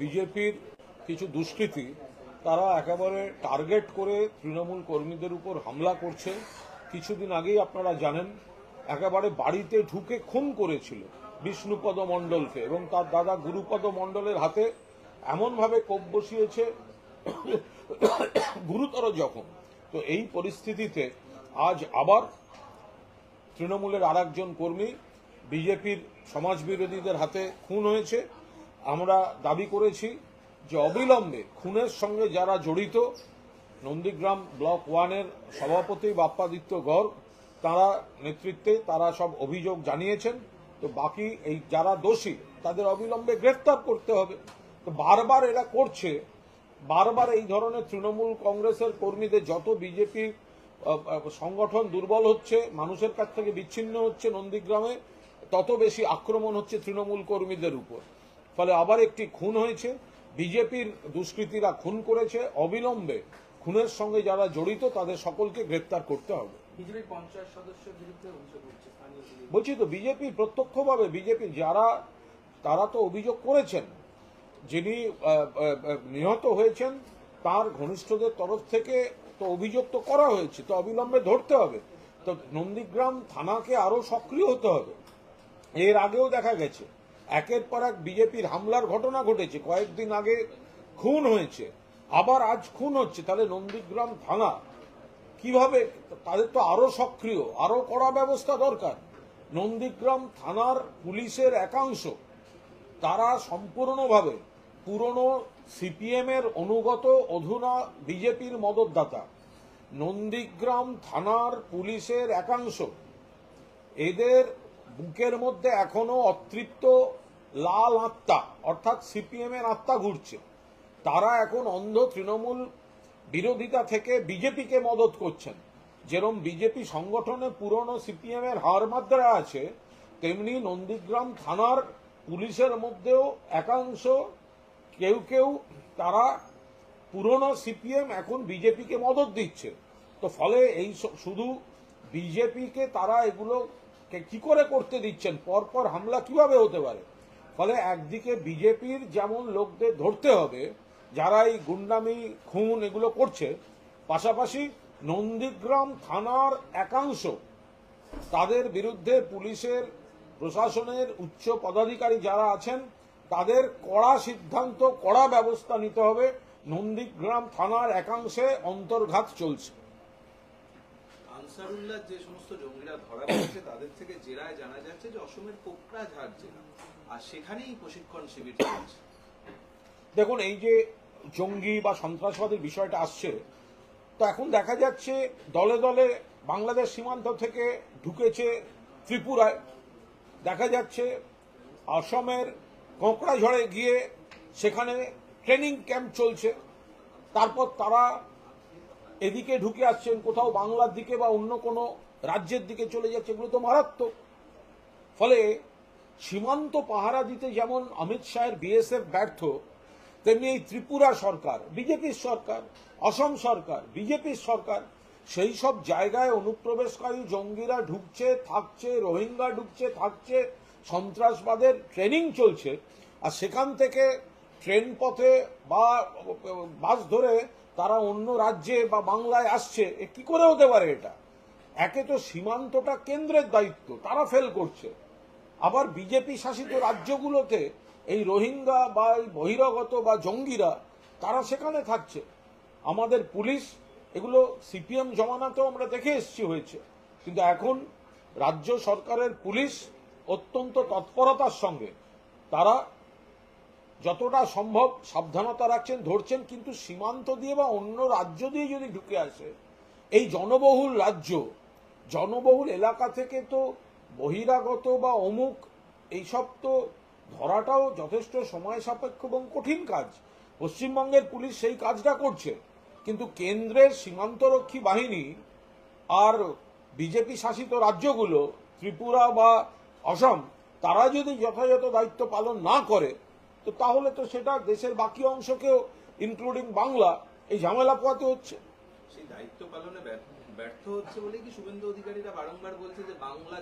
বিজেপির কিছু দুষ্কৃতী, তারা একেবারে টার্গেট করে তৃণমূল কর্মীদের উপর হামলা করছে। কিছুদিন আগেই আপনারা জানেন, একেবারে বাড়িতে ঢুকে খুন করেছিল বিষ্ণুপদ মণ্ডলকে এবং তার দাদা গুরুপদ মণ্ডলের হাতে এমনভাবে কোপ বসিয়েছে, গুরুতর জখম। তো এই পরিস্থিতিতে আজ আবার তৃণমূলের আর কর্মী বিজেপির সমাজবিরোধীদের হাতে খুন হয়েছে। আমরা দাবি করেছি যে অবিলম্বে খুনের সঙ্গে যারা জড়িত, নন্দীগ্রাম ব্লক ওয়ানের সভাপতি বাপ্পাদিত্য গড় তারা নেতৃত্বে তারা সব অভিযোগ জানিয়েছেন। তো বাকি এই যারা দোষী, তাদের অবিলম্বে গ্রেফতার করতে হবে। তো বারবার এরা করছে। বারবার এই ধরনের তৃণমূল কংগ্রেসের কর্মীদের যত বিজেপি সংগঠন দুর্বল হচ্ছে, মানুষের কাছ থেকে বিচ্ছিন্ন হচ্ছে নন্দীগ্রামে, তত বেশি আক্রমণ হচ্ছে তৃণমূল কর্মীদের উপর। ফলে আবার একটি খুন হয়েছে। বিজেপির দুষ্কৃতীরা খুন করেছে। অবিলম্বে খুনের সঙ্গে যারা জড়িত তাদের সকলকে গ্রেপ্তার করতে হবে। বলছি তো বিজেপি প্রত্যক্ষভাবে বিজেপি যারা তারা তো অভিযোগ করেছেন যিনি নিহত হয়েছেন তার ঘনিষ্ঠদের তরফ থেকে তো অভিযোগ তো করা হয়েছে তো অবিলম্বে ধরতে হবে। তো নন্দীগ্রাম থানাকে আরও সক্রিয় হতে হবে। এর আগেও দেখা গেছে। একের পর এক বিজেপির হামলার ঘটনা ঘটেছে। কয়েকদিন আগে খুন হয়েছে। আবার আজ খুন হচ্ছে। তাহলে নন্দীগ্রাম থানা কীভাবে? তাদের তো আরও সক্রিয়, আরও কড়া ব্যবস্থা দরকার। নন্দীগ্রাম থানার পুলিশের একাংশ, তারা সম্পূর্ণভাবে পুরনো সিপিএম এর অনুগত অধুনা বিজেপির মদতদাতা। নন্দীগ্রাম থানার পুলিশের একাংশ, এদের বুকের মধ্যে এখনও অতৃপ্ত লাল আত্মা, অর্থাৎ সিপিএম এর আত্মা ঘুরছে। তারা এখন অন্ধ তৃণমূল বিরোধিতা থেকে বিজেপিকে মদত করছেন। যেরম বিজেপি সংগঠনে পুরনো সিপিএম এর হার মাত্রা আছে, তেমনি নন্দীগ্রাম থানার পুলিশের মধ্যেও একাংশ, কেউ কেউ তারা পুরনো সিপিএম এখন বিজেপিকে মদত দিচ্ছে। তো ফলে এই শুধু বিজেপিকে তারা এগুলো কে করে করতে দিচ্ছেন? পরপর হামলা কীভাবে হতে পারে? ফলে একদিকে বিজেপির যেমন লোকদের ধরতে হবে, যারা এই গুন্ডামি, খুন এগুলো করছে, পাশাপাশি নন্দীগ্রাম থানার একাংশ তাদের বিরুদ্ধে পুলিশের, প্রশাসনের উচ্চ পদাধিকারী যারা আছেন, তাদের কড়া সিদ্ধান্ত, কড়া ব্যবস্থা নিতে হবে। নন্দীগ্রাম থানার একাংশে অন্তর্ঘাত চলছে। আনসারুল্লাহ যে সমস্ত জঙ্গিরা ধরা পড়েছে, তাদের থেকে জেরায় জানা যাচ্ছে যে অসমের কোকড়াঝাড় জেলা। আর সেখানেই প্রশিক্ষণ শিবির চলছে। দেখুন, এই যে জঙ্গি বা সন্ত্রাসবাদের বিষয়টা আসছে, তো এখন দেখা যাচ্ছে দলে দলে বাংলাদেশ সীমান্ত থেকে ঢুকেছে ত্রিপুরায়। দেখা যাচ্ছে অসমের কোঁকড়াঝড়ে গিয়ে সেখানে ট্রেনিং ক্যাম্প চলছে। তারপর তারা এদিকে ঢুকে আসছেন কোথাও বাংলার দিকে বা অন্য কোনো রাজ্যের দিকে চলে যাচ্ছে, এগুলো তো মারাত্মক। ফলে সীমান্ত পাহারা দিতে যেমন অমিত শাহের বিএসএফ ব্যর্থ, তেমনি এই ত্রিপুরা সরকার, বিজেপির সরকার, অসম সরকার, বিজেপির সরকার, সেই সব জায়গায় অনুপ্রবেশকারী জঙ্গিরা ঢুকছে, থাকছে, রোহিঙ্গা ঢুকছে, থাকছে, সন্ত্রাসবাদের ট্রেনিং চলছে, আর সেখান থেকে ট্রেন পথে বা বাস ধরে তারা অন্য রাজ্যে বা বাংলায় আসছে, এ কি করে হতে পারে এটা? একে তো সীমান্তটা কেন্দ্রের দায়িত্ব, তারা ফেল করছে। আবার বিজেপি শাসিত রাজ্যগুলোতে এই রোহিঙ্গা বা এই বহিরাগত বা জঙ্গিরা, তারা সেখানে থাকছে। আমাদের পুলিশ, এগুলো সিপিএম জমানাতেও আমরা দেখে এসছি হয়েছে। কিন্তু এখন রাজ্য সরকারের পুলিশ অত্যন্ত তৎপরতার সঙ্গে, তারা যতটা সম্ভব সাবধানতা রাখছেন, ধরছেন, কিন্তু সীমান্ত দিয়ে বা অন্য রাজ্য দিয়ে যদি ঢুকে আসে, এই জনবহুল রাজ্য, জনবহুল এলাকা থেকে তো বহিরাগত বা অমুক, এইসব তো ধরাটাও যথেষ্ট সময় সাপেক্ষ এবং কঠিন কাজ। পশ্চিমবঙ্গের পুলিশ সেই কাজটা করছে, কিন্তু কেন্দ্রের সীমান্তরক্ষী বাহিনী আর বিজেপি শাসিত রাজ্যগুলো, ত্রিপুরা বা অসম, তারা যদি যথাযথ দায়িত্ব পালন না করে তো তাহলে তো সেটা দেশের বাকি অংশকেও ইনক্লুডিং বাংলা, এই ঝামেলা পোয়াতে হচ্ছে। সেই দায়িত্ব পালনে ব্যর্থ হচ্ছে বলেই কি শুভেন্দু অধিকারীরা বারংবার বলছে যে বাংলা